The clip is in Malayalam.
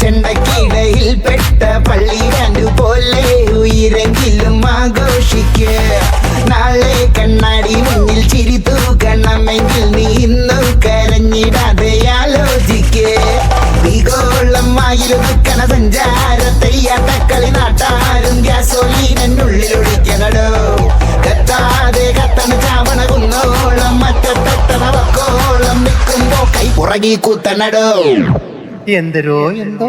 ചെണ്ടക്കിടയിൽ പെട്ട പള്ളിരണ്ടു പോലെ ഉയരെങ്കിലും ആഘോഷിക്ക. നാളെ കണ്ണാടി മുന്നിൽ ചിരി തൂക്കണമെങ്കിൽ നീ ഇന്നും കരഞ്ഞിടാതെ സഞ്ചാര തെയ്യാട്ടക്കളി നാട്ടാരും ഗ്യാസോലീനുള്ളിൽ ഒഴിക്കണടോ കത്താതെ കത്തണ ചാവണ കുന്നോളം മറ്റത്തെത്തണ വക്കോളം നിൽക്കുമ്പോ കൈ പുറകി കൂത്തണടോ. എന്തരോ എന്തോ.